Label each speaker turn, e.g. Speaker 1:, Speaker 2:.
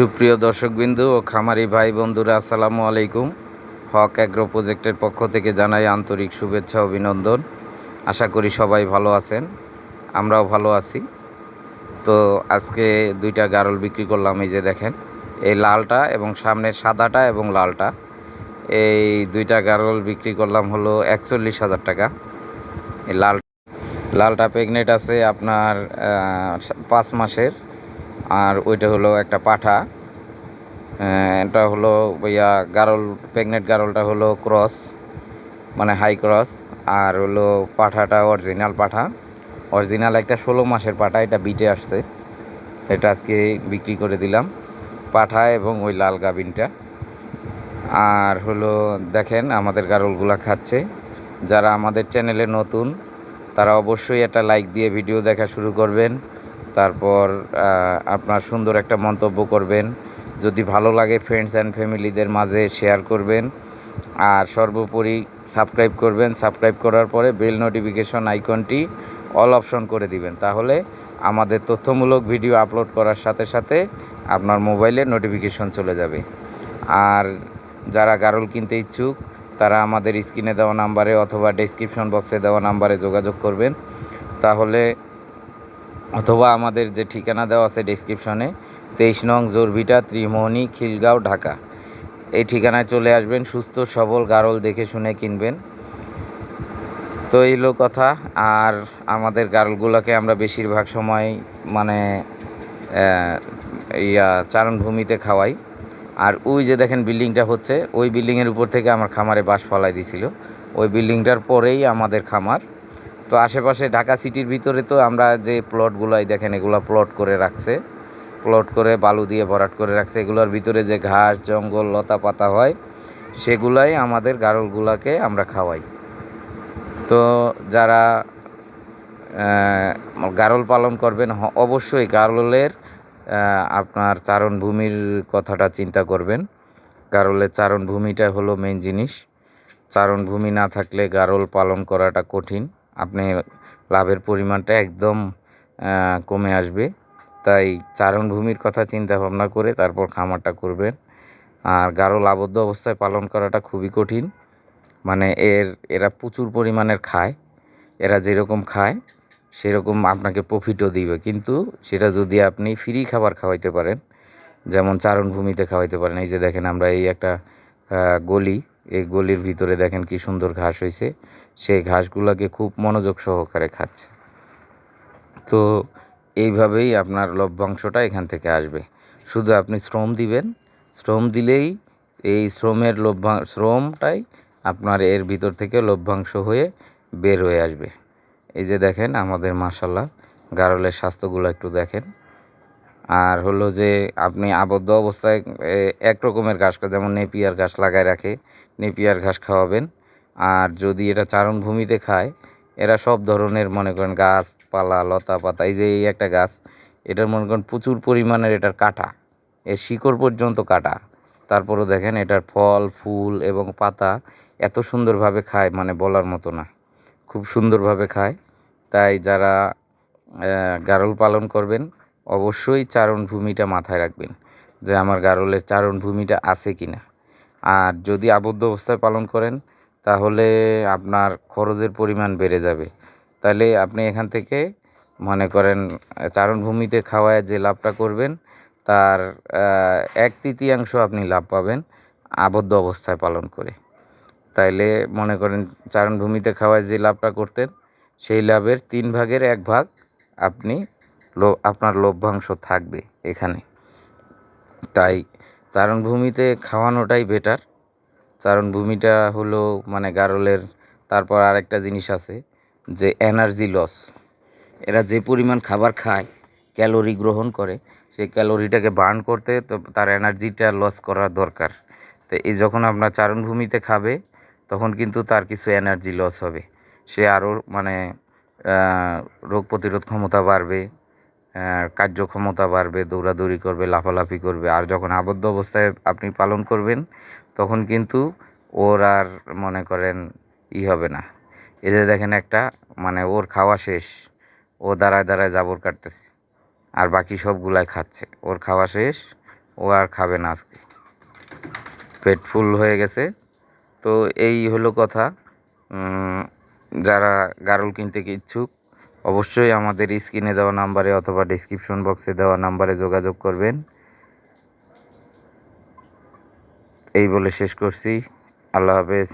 Speaker 1: সুপ্রিয় দর্শকবিন্দু ও খামারি ভাই বন্ধুরা, আসসালামু আলাইকুম। হক অ্যাগ্রো প্রজেক্টের পক্ষ থেকে জানাই আন্তরিক শুভেচ্ছা, অভিনন্দন। আশা করি সবাই ভালো আছেন, আমরাও ভালো আছি। তো আজকে দুইটা গারল বিক্রি করলাম, এই যে দেখেন, এই লালটা এবং সামনের সাদাটা এবং লালটা। এই দুইটা গারল বিক্রি করলাম হলো একচল্লিশ হাজার টাকা। এই লাল, লালটা প্রেগনেন্ট আছে আপনার পাঁচ মাসের। আর ওইটা হলো একটা পাঠা। এটা হলো ইয়া গারল, প্রেগনেন্ট গারলটা হলো ক্রস মানে হাই ক্রস। আর হলো পাঠাটা অরিজিনাল পাঠা। অরিজিনাল একটা ষোলো মাসের পাঠা, এটা বিটে আসছে। এটা আজকে বিক্রি করে দিলাম। পাঠা এবং ওই লাল গাবিনটা। আর হলো দেখেন আমাদের গারলগুলা খাচ্ছে। যারা আমাদের চ্যানেলে নতুন, তারা অবশ্যই একটা লাইক দিয়ে ভিডিও দেখা শুরু করবেন। তারপর আপনার সুন্দর একটা মন্তব্য করবেন। যদি ভালো লাগে ফ্রেন্ডস অ্যান্ড ফ্যামিলিদের মাঝে শেয়ার করবেন। আর সর্বোপরি সাবস্ক্রাইব করবেন। সাবস্ক্রাইব করার পরে বেল নোটিফিকেশন আইকনটি অল অপশন করে দিবেন। তাহলে আমাদের তথ্যমূলক ভিডিও আপলোড করার সাথে সাথে আপনার মোবাইলে নোটিফিকেশন চলে যাবে। আর যারা গারল কিনতে ইচ্ছুক, তারা আমাদের স্ক্রিনে দেওয়া নাম্বারে অথবা ডেসক্রিপশন বক্সে দেওয়া নাম্বারে যোগাযোগ করবেন। তাহলে অথবা আমাদের যে ঠিকানা দেওয়া আছে ডেসক্রিপশনে তেইশ নং জোরভিটা, ত্রিমোহনী, খিলগাঁও, ঢাকা। এই ঠিকানায় চলে আসবেন, সুস্থ, সবল, গারল দেখে শুনে কিনবেন। তো এই হলো কথা, আর আমাদের গারলগুলোকে আমরা বেশিরভাগ সময় মানে ইয়া চারণভূমিতে খাওয়াই। আর ওই যে দেখেন বিল্ডিংটা হচ্ছে, ওই বিল্ডিংয়ের উপর থেকে আমার খামারে বাস ফলাই দিছিল। ওই বিল্ডিংটার পরেই আমাদের খামার। তো আশেপাশে ঢাকা সিটির ভিতরে তো আমরা যে প্লটগুলাই দেখেন, এগুলো প্লট করে রাখছে। প্লট করে বালু দিয়ে ভরাট করে রাখছে। এগুলোর ভিতরে যে ঘাস, জঙ্গল লতা পাতা হয়, সেগুলাই আমাদের গারলগুলাকে আমরা খাওয়াই। তো যারা গারল পালন করবেন অবশ্যই গারলের আপনার চারণভূমির কথাটা চিন্তা করবেন। গারলের চারণভূমিটা হলো মেন জিনিস। চারণভূমি না থাকলে গারল পালন করাটা কঠিন। আপনি লাভের পরিমাণটা একদম কমে আসবে। তাই চারণভূমির কথা চিন্তা ভাবনা করে তারপর খামারটা করবেন। আর গারল আবদ্ধ অবস্থায় পালন করাটা খুবই কঠিন। মানে এর, এরা প্রচুর পরিমাণের খায়। এরা যেরকম খায়, সেরকম আপনাকে প্রফিটও দিবে। কিন্তু সেটা যদি আপনি ফ্রি খাবার খাওয়াইতে পারেন, যেমন চারণভূমিতে খাওয়াইতে পারেন, এই যে দেখেন আমরা এই একটা গলি এই গলির ভিতরে দেখেন কি সুন্দর ঘাস হয়েছে। সেই ঘাসগুলোকে খুব মনোযোগ সহকারে খাচ্ছে। তো এইভাবেই আপনার লভ্যাংশটা এখান থেকে আসবে। শুধু আপনি শ্রম দিবেন। শ্রম দিলেই এই শ্রমের লভ্যাং, শ্রমটাই আপনার এর ভিতর থেকে লভ্যাংশ হয়ে বের হয়ে আসবে। এই যে দেখেন আমাদের মাসাল্লাহ গারলের স্বাস্থ্যগুলো একটু দেখেন। আর হলো যে আপনি আবদ্ধ অবস্থায় এক রকমের ঘাস, যেমন নেপিয়ার ঘাস লাগায় রাখে নেপিয়ার ঘাস খাওয়াবেন। আর যদি এটা চারণভূমিতে খায়, এরা সব ধরনের মনে করেন গাছপালা লতা পাতা, এই যে এই একটা গাছ, এটার মনে করেন প্রচুর পরিমাণের এটার কাটা, এর শিকড় পর্যন্ত কাটা। তারপরও দেখেন এটার ফল, ফুল এবং পাতা এত সুন্দরভাবে খায় মানে বলার মতো না। খুব সুন্দরভাবে খায়। তাই যারা গারল পালন করবেন, অবশ্যই চারণভূমিটা মাথায় রাখবেন যে আমার গারলের চারণভূমিটা আছে কি না আর যদি আবদ্ধ অবস্থায় পালন করেন, তাহলে আপনার খরচের পরিমাণ বেড়ে যাবে। তাহলে আপনি এখান থেকে মনে করেন, চারণভূমিতে খাওয়ায় যে লাভটা করবেন, তার এক তৃতীয়াংশ আপনি লাভ পাবেন আবদ্ধ অবস্থায় পালন করে। তাইলে মনে করেন, চারণভূমিতে খাওয়ায় যে লাভটা করতেন, সেই লাভের তিন ভাগের এক ভাগ আপনি আপনার লভ্যাংশ থাকবে এখানে। তাই চারণভূমিতে খাওয়ানোটাই বেটার চারণভূমিটা হলো মানে গারলের, তারপর আরেকটা জিনিস আছে যে এনার্জি লস এরা যে পরিমাণ খাবার খায় ক্যালোরি গ্রহণ করে, সেই ক্যালোরিটাকে বার্ন করতে তো তার এনার্জিটা লস করা দরকার। তো এই যখন আপনার চারণভূমিতে খাবে, তখন কিন্তু তার কিছু এনার্জি লস হবে। সে আরও মানে রোগ প্রতিরোধ ক্ষমতা বাড়বে। কার্যক্ষমতা বাড়বে, দৌড়াদৌড়ি করবে, লাফালাফি করবে। আর যখন আবদ্ধ অবস্থায় আপনি পালন করবেন, তখন কিন্তু ওর আর মনে করেন ই হবে না। যে দেখেন একটা মানে ওর খাওয়া শেষ, ও দাঁড়ায় দাঁড়ায় জাবর কাটতেছে, আর বাকি সবগুলাই খাচ্ছে। ওর খাওয়া শেষ, ও আর খাবে না আজকে। পেট ফুল হয়ে গেছে। তো এই হলো কথা। যারা গারল কিনতে ইচ্ছুক অবশ্যই আমাদের স্ক্রিনে দেওয়া নাম্বারে অথবা ডিসক্রিপশন বক্সে দেওয়া নাম্বারে যোগাযোগ করবেন। এই বলে শেষ করছি। আল্লাহ হাফেজ।